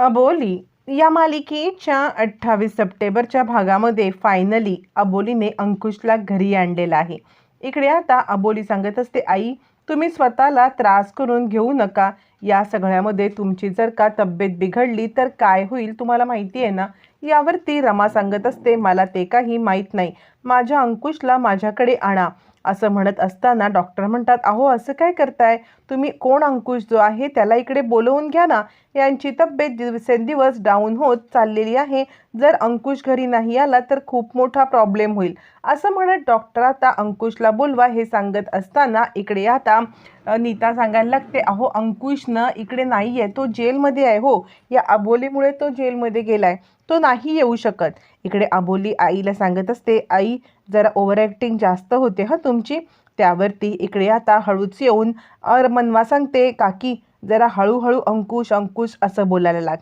अबोली या मालिकेच्या अठ्ठावीस सप्टेंबरच्या भागामध्ये फायनली अबोलीने अंकुशला घरी आणलेला आहे. इकडे आता अबोली सांगत असते आई तुम्ही स्वतःला त्रास करून घेऊ नका. या सगळ्यामध्ये तुमची जर का तब्येत बिघडली तर काय होईल तुम्हाला माहिती आहे ना? यावर ती रमा सांगत असते मला ते काही माहीत नाही. माझ्या अंकुशला माझ्याकडे आणा. असं म्हणत असताना डॉक्टर म्हणतात अहो असं काय करताय? तुम्ही कोण अंकुश जो आहे त्याला इकडे बोलवून घ्या ना. यांची तब्येत दिवसेंदिवस डाऊन होत चाललेली आहे. जर अंकुश घरी नाही आला तर खूप मोठा प्रॉब्लेम होईल. असं म्हणत डॉक्टर आता अंकुशला बोलवा हे सांगत असताना इकडे आता नीता सांगायला लागते अहो अंकुश ना इकडे नाही आहे तो जेलमध्ये आहे हो. या अबोलीमुळे तो जेलमध्ये गेला आहे तो नाही येऊ शकत. इकडे अबोली आईला सांगत असते आई जरा ओव्हर ॲक्टिंग जास्त होते हं तुमची. त्यावरती इकडे आता हळूच येऊन अर मनवा सांगते काकी जरा हळूहळू अंकुश अंकुश असं बोलायला लाग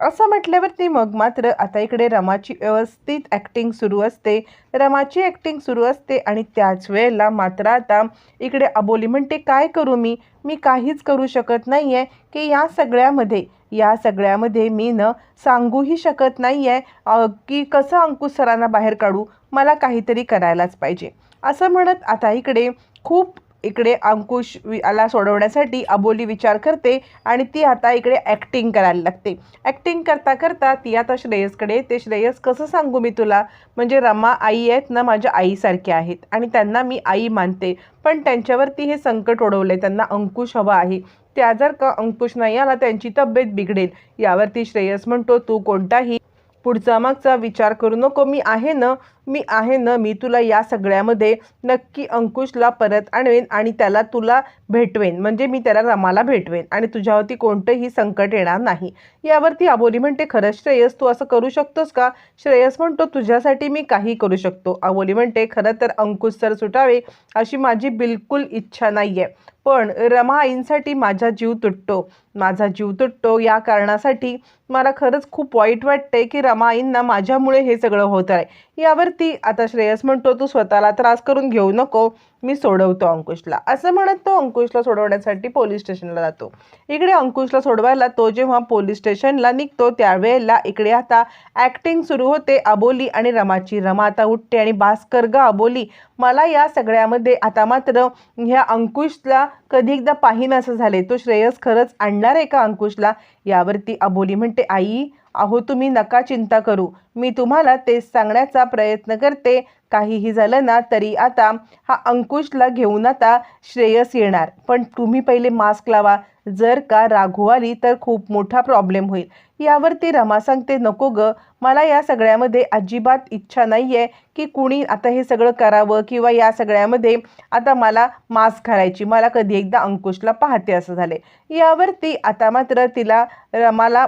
असं म्हटल्यावरती मग मात्र आता इकडे रमाची व्यवस्थित ॲक्टिंग सुरू असते. रमाची ॲक्टिंग सुरू असते आणि त्याच वेळेला मात्र आता इकडे अबोली म्हणते काय करू मी? मी काहीच करू शकत नाही आहे की या सगळ्यामध्ये. या सगळ्यामध्ये मी न सांगूही शकत नाही आहे की कसं अंकुश सरांना बाहेर काढू? मला काहीतरी करायलाच पाहिजे. असं म्हणत आता इकडे खूप इकडे अंकुश आला सोडवण्यासाठी अबोली विचार करते आणि ती आता इकडे ॲक्टिंग करायला लागते. ॲक्टिंग करता करता ती आता श्रेयसकडे ते श्रेयस कसं सांगू मी तुला? म्हणजे रमा आई आहेत ना माझ्या आईसारख्या आहेत आणि त्यांना मी आई मानते. पण त्यांच्यावरती हे संकट ओढवलं आहे त्यांना अंकुश हवा आहे. त्या जर का अंकुश नाही आला त्यांची तब्येत बिघडेल. यावरती श्रेयस म्हणतो तू कोणताही पुढचा मागचा विचार करू नको. मी आहे ना मी आहे ना मी तुला या सगळ्यामध्ये नक्की अंकुशला परत आणवेन आणि त्याला तुला भेटवेन. म्हणजे मी त्याला रमाला भेटवेन आणि तुझ्यावरती कोणतंही संकट येणार नाही. यावरती अबोली म्हणते खरंच श्रेयस तू असं करू शकतोस का? श्रेयस म्हणतो तुझ्यासाठी मी काही करू शकतो. अबोली म्हणते खरं तर अंकुश सर सुटावे अशी माझी बिलकुल इच्छा नाही आहे पण रमा आईंसाठी माझा जीव तुटतो. माझा जीव तुटतो या कारणासाठी मला खरंच खूप वाईट वाटतंय की रमा आईंना माझ्यामुळे हे सगळं होत आहे. यावरती आता श्रेयस म्हणतो तू स्वतःला त्रास करून घेऊ नको मी सोडवतो अंकुशला. असं म्हणत तो अंकुशला सोडवण्यासाठी पोलीस स्टेशनला जातो. इकडे अंकुशला सोडवायला तो जेव्हा पोलीस स्टेशनला निघतो त्यावेळेला इकडे आता ॲक्टिंग सुरू होते अबोली आणि रमाची. रमा आता उठते आणि भास्कर ग अबोली मला या सगळ्यामध्ये आता मात्र ह्या अंकुशला कधी एकदा पाहिन असं झाले तो श्रेयस खरंच आणणार आहे का अंकुशला? यावरती अबोली म्हणते आई अहो तुम्ही नका चिंता करू. मी तुम्हाला तेच सांगण्याचा प्रयत्न करते. काहीही झालं ना तरी आता हा अंकुशला घेऊन आता श्रेयस येणार. पण तुम्ही पहिले मास्क लावा. जर का राघू आली तर खूप मोठा प्रॉब्लेम होईल. यावरती रमा सांगते नको ग. मला या सगळ्यामध्ये अजिबात इच्छा नाही आहे की कुणी आता हे सगळं करावं किंवा या सगळ्यामध्ये आता मला मास्क घालायची. मला कधी एकदा अंकुशला पाहते असं झाले यावरती आता मात्र तिला रमाला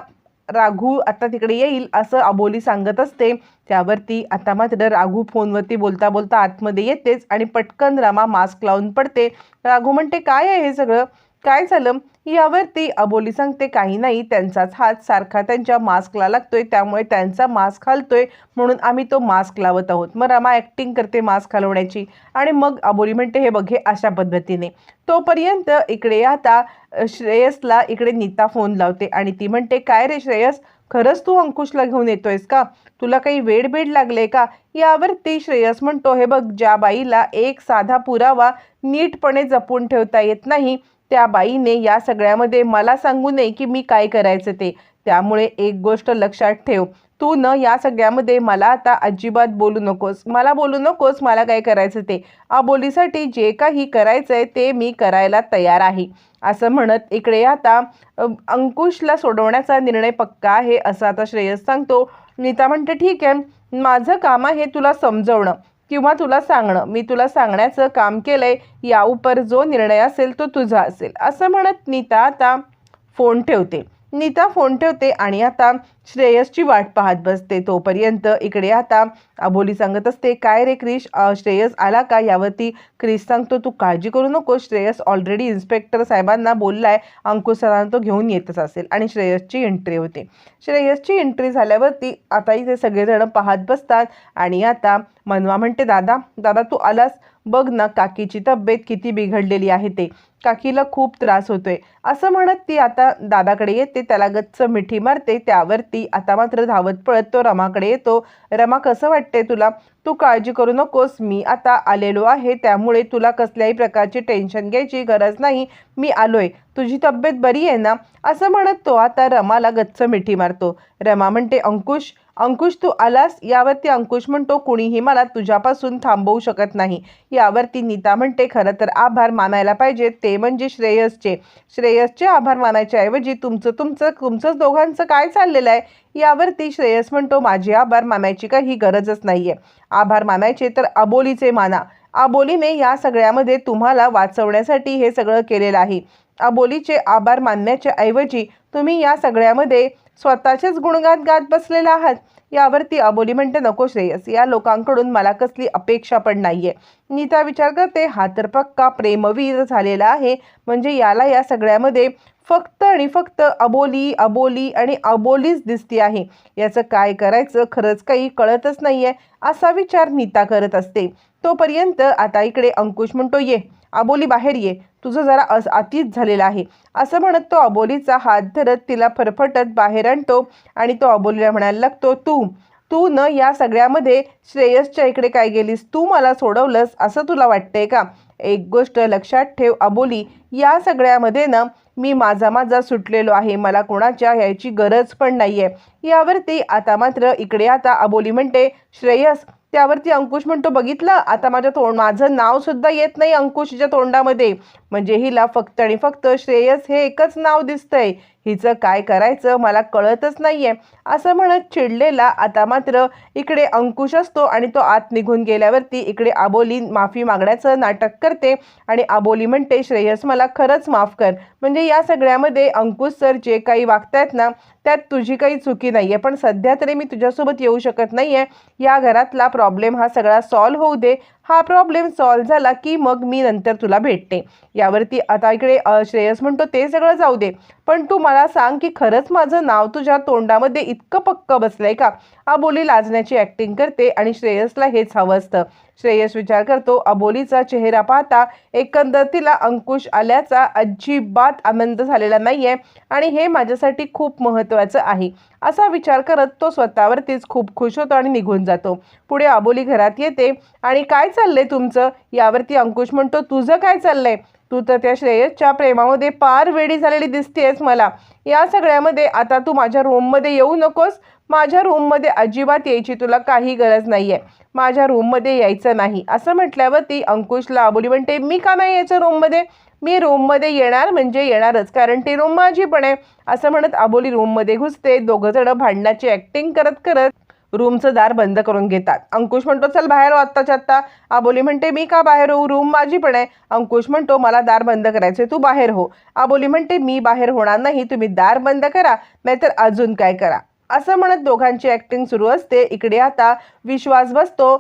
राघू आता तिकडे येईल असं अबोली सांगत असते. त्यावरती आता मात्र राघू फोनवरती बोलता बोलता आतमध्ये येतेच आणि पटकन रमा मास्क लावून पडते. राघू म्हणते काय आहे हे सगळं? काय झालं? यावरती अबोली सांगते काही नाही त्यांचाच हात सारखा त्यांच्या मास्कला लागतोय त्यामुळे त्यांचा मास्क हलतोय म्हणून आम्ही तो मास्क लावत आहोत. मग रमा ॲक्टिंग करते मास्क हलवण्याची. आणि मग अबोली म्हणते हे बघे अशा पद्धतीने. तोपर्यंत इकडे आता श्रेयसला इकडे नीता फोन लावते आणि ती म्हणते काय रे श्रेयस? खरंच तू अंकुशला घेऊन येतोयस का? तुला काही वेड बेड लागले का? यावरती श्रेयस म्हणतो हे बघ ज्या बाईला एक साधा पुरावा नीटपणे जपून ठेवता येत नाही त्या बाईने या सगळ्यामध्ये मला सांगू नये की मी काय करायचं ते. त्यामुळे एक गोष्ट लक्षात ठेव. तू न या सगळ्यामध्ये मला आता अजिबात बोलू नकोस. मला बोलू नकोस मला काय करायचं ते. अबोलीसाठी जे काही करायचं आहे ते मी करायला तयार आहे. असं म्हणत इकडे आता अंकुशला सोडवण्याचा निर्णय पक्का आहे असं आता श्रेयस सांगतो. नीता म्हणते ठीक आहे. माझं काम आहे तुला समजवणं. किंवा तुला सांगणं मी तुला सांगण्याचं काम केलंय याउपर जो निर्णय असेल तो तुझा असेल. असं म्हणत नीता आता फोन ठेवते. नीता फोन ठेवते आणि आता श्रेयसची वाट पाहत बसते. तोपर्यंत इकडे आता अबोली सांगत असते काय रे क्रिश? श्रेयस आला का? यावरती क्रिश सांगतो तू काळजी करू नको श्रेयस ऑलरेडी इन्स्पेक्टर साहेबांना बोललाय अंकुश सरांना तो घेऊन येतच असेल. आणि श्रेयसची एंट्री होते. श्रेयसची एंट्री झाल्यावरती आता इथे सगळेजण पाहत बसतात आणि आता मनवा म्हणते दादा दादा तू आलास? बघ ना काकीची तब्येत किती बिघडलेली आहे ते. काकीला खूप त्रास होतोय. असं म्हणत ती आता दादाकडे येते त्याला गच्च मिठी मारते त्यावरती आता मात्र धावत पळत तो रमाकडे येतो. रमा कसं वाटते तुला? तू काळजी करू नकोस मी आता आलेलो आहे त्यामुळे तुला कसल्याही प्रकारची टेन्शन घ्यायची गरज नाही. मी आलोय तुझी तब्येत बरी आहे ना? असं म्हणत तो आता रमाला गच्च मिठी मारतो. रमा म्हणते अंकुश अंकुश तू आलास? यावरती अंकुश म्हणतो कुणीही मला तुझ्यापासून थांबवू शकत नाही. यावरती नीता म्हणते खरं तर आभार मानायला पाहिजे ते म्हणजे श्रेयसचे. श्रेयसचे आभार मानायच्याऐवजी तुमचं तुमचं तुमचंच दोघांचं काय चाललेलं आहे? यावरती श्रेयस म्हणतो माझे आभार मानायची काही गरजच नाही आहे आभार मानायचे तर अबोलीचे माना. अबोलीने या सगळ्यामध्ये तुम्हाला वाचवण्यासाठी हे सगळं केलेलं आहे. अबोलीचे आभार मानण्याच्या ऐवजी तुम्ही या सगळ्यामध्ये स्वतःचेच गुणगान गात बसलेला आहात. यावरती अबोली म्हणते नको श्रेयस या लोकांकडून मला कसली अपेक्षा पण नाही आहे नीता विचार करते हा तर पक्का प्रेमवीर झालेला आहे. म्हणजे याला या सगळ्यामध्ये फक्त आणि फक्त अबोली अबोली आणि अबोलीच दिसती आहे. याचं काय करायचं खरंच काही कळतच नाही आहे असा विचार नीता करत असते. तोपर्यंत आता इकडे अंकुश म्हणतो ये. अबोली बाहेर ये तुझं जरा अस अतीत झालेलं आहे. असं म्हणत तो अबोलीचा हात धरत तिला फरफटत बाहेर आणतो आणि तो अबोलीला म्हणायला लागतो तू तू न या सगळ्यामध्ये श्रेयसच्या इकडे काय गेलीस? तू मला सोडवलंस असं तुला वाटतंय का? एक गोष्ट लक्षात ठेव अबोली या सगळ्यामध्ये ना मी माझा माझा सुटलेलो आहे. मला कोणाच्या याची गरज पण नाही आहे यावरती आता मात्र इकडे आता अबोली म्हणते श्रेयस त्यावरती अंकुश म्हणतो बघितलं? आता माझ्या तोंड माझं नाव सुद्धा येत नाही अंकुशच्या तोंडामध्ये. म्हणजे हिला फक्त आणि फक्त श्रेयस हे एकच नाव दिसतंय. हिचं काय करायचं मला कळतच नाही आहे असं म्हणत चिडलेला आता मात्र इकडे अंकुश असतो आणि तो आत निघून गेल्यावरती इकडे आबोली माफी मागण्याचं नाटक करते आणि आबोली म्हणते श्रेयस मला खरंच माफ कर. म्हणजे या सगळ्यामध्ये अंकुश सर जे काही वागतायत ना त्यात तुझी काही चुकी नाही आहे पण सध्या तरी मी तुझ्यासोबत येऊ शकत नाही आहे या घरातला प्रॉब्लेम हा सगळा सॉल्व्ह होऊ दे. हा प्रॉब्लेम सॉल्व्ह झाला की मग मी नंतर तुला भेटते. यावरती आता इकडे श्रेयस म्हणतो ते सगळं जाऊ दे. पण तू मला सांग की खरंच माझं नाव तुझ्या तोंडामध्ये इतकं पक्क बसलंय का? अबोली लाजण्याची ॲक्टिंग करते आणि श्रेयसला हेच हवं असतं. श्रेयस विचार करतो अबोलीचा चेहरा पाहता एकंदर तिला अंकुश आल्याचा अजिबात आनंद झालेला नाही आहे आणि हे माझ्यासाठी खूप महत्त्वाचं आहे. असा विचार करत तो स्वतःवरतीच खूप खुश होतो आणि निघून जातो. पुढे अबोली घरात येते आणि काय चाललंय तुमचं? यावरती अंकुश म्हणतो तुझं काय चाललंय? तू तर त्या श्रेयसच्या प्रेमामध्ये पार वेडी झालेली दिसतेस मला. या सगळ्यामध्ये आता तू माझ्या रूममध्ये येऊ नकोस. माझ्या रूममध्ये अजिबात यायची तुला काही गरज नाही आहे माझ्या रूममध्ये यायचं नाही. असं म्हटल्यावरती अंकुशला अबोली म्हणते मी का नाही यायचं रूममध्ये मी रूममध्ये येणार म्हणजे येणारच कारण ती रूम माझी पण आहे. असं म्हणत अबोली रूममध्ये घुसते. दोघं जण भांडणाची ॲक्टिंग करत करत रूमचं दार बंद करून घेतात. अंकुश म्हणतो चल बाहेर हो आत्ताच्या आत्ता. आबोली म्हणते मी का बाहेर हो रूम माझी पण आहे. अंकुश म्हणतो मला दार बंद करायचे तू बाहेर हो. आबोली म्हणते मी बाहेर होणार नाही तुम्ही दार बंद करा नाहीतर अजून काय करा. असं म्हणत दोघांची ॲक्टिंग सुरू असते. इकडे आता विश्वास बसतो.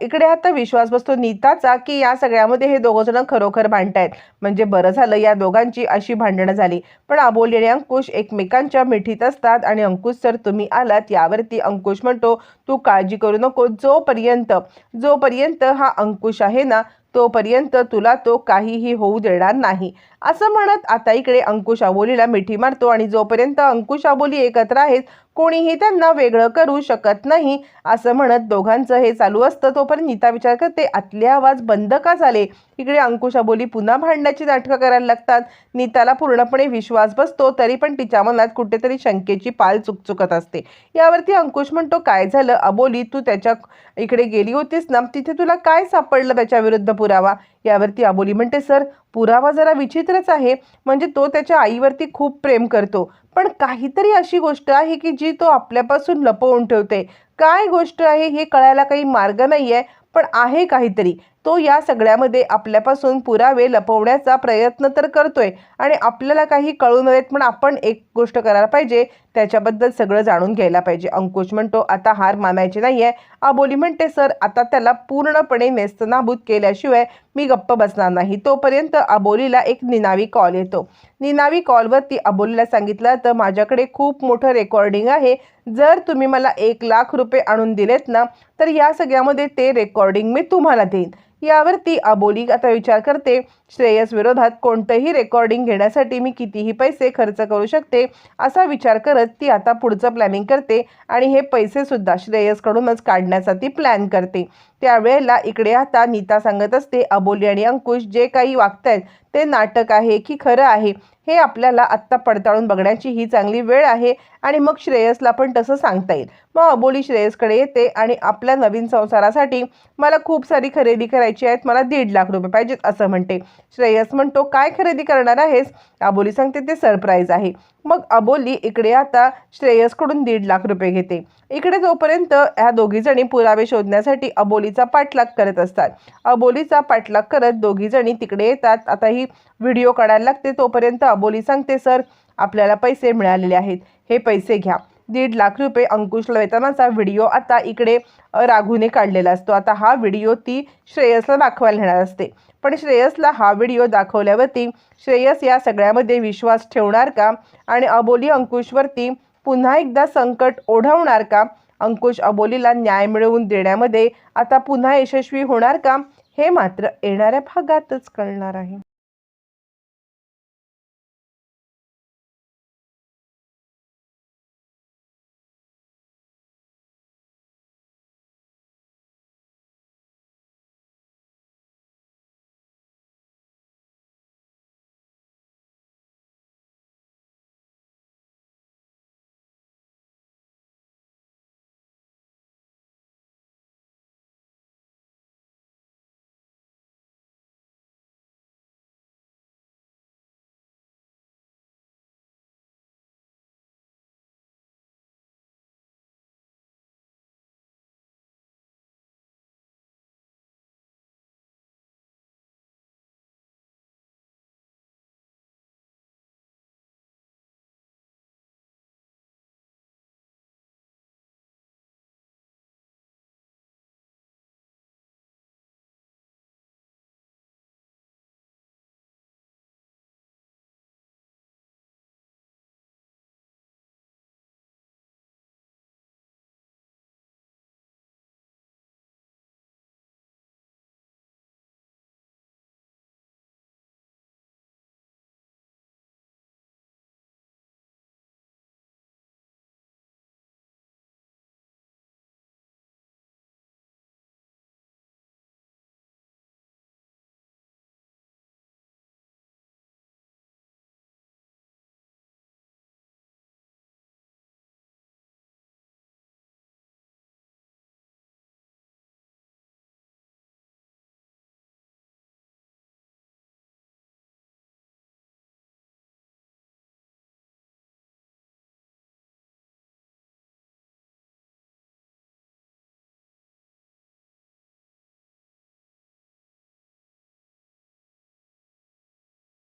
इकडे आता विश्वास बसतो नीताचा की या सगळ्यामध्ये हे दोघं जण खरोखर भांडतायत. म्हणजे बरं झालं या दोघांची अशी भांडणं झाली. पण अबोली आणि अंकुश एकमेकांच्या मिठीत असतात आणि अंकुश सर तुम्ही आलात. यावरती अंकुश म्हणतो तू काळजी करू नको. जोपर्यंत जोपर्यंत हा अंकुश आहे ना तोपर्यंत तुला तो काहीही होऊ देणार नाही. असं म्हणत आता इकडे अंकुश आबोलीला मिठी मारतो आणि जोपर्यंत अंकुश आबोली एकत्र आहेत कोणीही त्यांना वेगळं करू शकत नाही असं म्हणत दोघांचं हे चालू असतं. तोपर्यंत नीता विचार करते आतले आवाज बंद का झाले? इकडे अंकुश बोली पुन्हा भांडण्याची नाटकं करायला लागतात. नीताला पूर्णपणे विश्वास बसतो तरी पण तिच्या मनात कुठेतरी शंकेची पाल चुकचुकत असते. यावरती अंकुश म्हणतो काय झालं? अबोली तू त्याच्या इकडे गेली होतीस ना? तिथे तुला काय सापडलं त्याच्या विरुद्ध पुरावा? यावरती अबोली म्हणते सर पुरावा जरा विचित्रच आहे. म्हणजे तो त्याच्या आईवरती खूप प्रेम करतो. पण काहीतरी अशी गोष्ट आहे की जी तो आपल्यापासून लपवून ठेवते. काय गोष्ट आहे हे कळायला काही मार्ग नाही आहे पण आहे काहीतरी. तो या सगळ्यामध्ये आपल्यापासून पुरावे लपवण्याचा प्रयत्न तर करतोय आणि आपल्याला काही कळू नयेत पण आपण एक गोष्ट करायला पाहिजे त्याच्याबद्दल सगळं जाणून घ्यायला पाहिजे. अंकुश म्हणतो आता हार मानायची नाही आहे आबोली म्हणते सर आता त्याला पूर्णपणे नेस्तनाबूत केल्याशिवाय मी गप्प बसणार नाही. तोपर्यंत अबोलीला एक निनावी कॉल येतो. निनावी कॉलवरती अबोलीला सांगितलं तर माझ्याकडे खूप मोठं रेकॉर्डिंग आहे. जर तुम्ही मला एक लाख रुपये आणून दिलेत ना तर या सगळ्यामध्ये ते रेकॉर्डिंग मी तुम्हाला देईन. यावरती अबोली आता विचार करते. श्रेयस विरोधात कोणतंही रेकॉर्डिंग घेण्यासाठी मी कितीही पैसे खर्च करू शकते असा विचार करत ती आता पुढचं प्लॅनिंग करते आणि हे पैसेसुद्धा श्रेयसकडूनच काढण्याचा ती प्लॅन करते. त्यावेळेला इकडे आता नीता सांगत असते अबोली आणि अंकुश जे काही वागतायत ते नाटक आहे की खरं आहे हे आपल्याला आत्ता पडताळून बघण्याची ही चांगली वेळ आहे आणि मग श्रेयसला पण तसं सांगता येईल. मग अबोली श्रेयसकडे येते आणि आपल्या नवीन संसारासाठी मला खूप सारी खरेदी करायची आहेत मला दीड लाख रुपये पाहिजेत असं म्हणते. श्रेयस म्हणतो काय खरेदी करणार आहेस? अबोली सांगते ते सरप्राईज आहे. मग अबोली इकडे आता श्रेयसकडून दीड लाख रुपये घेते. इकडे जोपर्यंत ह्या दोघीजणी पुरावे शोधण्यासाठी अबोलीचा पाठलाग करत असतात. अबोलीचा पाठलाग करत दोघीजणी तिकडे येतात. आता ही व्हिडिओ काढायला लागते तोपर्यंत अबोली सांगते सर आपल्याला पैसे मिळालेले आहेत. हे पैसे घ्या. दीड लाख रुपये अंकुशला वेतनाचा व्हिडिओ आता इकडे राघूने काढलेला असतो. आता हा व्हिडिओ ती श्रेयसला दाखवायला नेणार असते. पण श्रेयसला हा व्हिडिओ दाखवल्यावरती श्रेयस या सगळ्यामध्ये विश्वास ठेवणार का? आणि अबोली अंकुशवरती पुन्हा एकदा संकट ओढवणार का? अंकुश अबोलीला न्याय मिळवून देण्यामध्ये आता पुन्हा यशस्वी होणार का? हे मात्र येणाऱ्या भागातच कळणार आहे.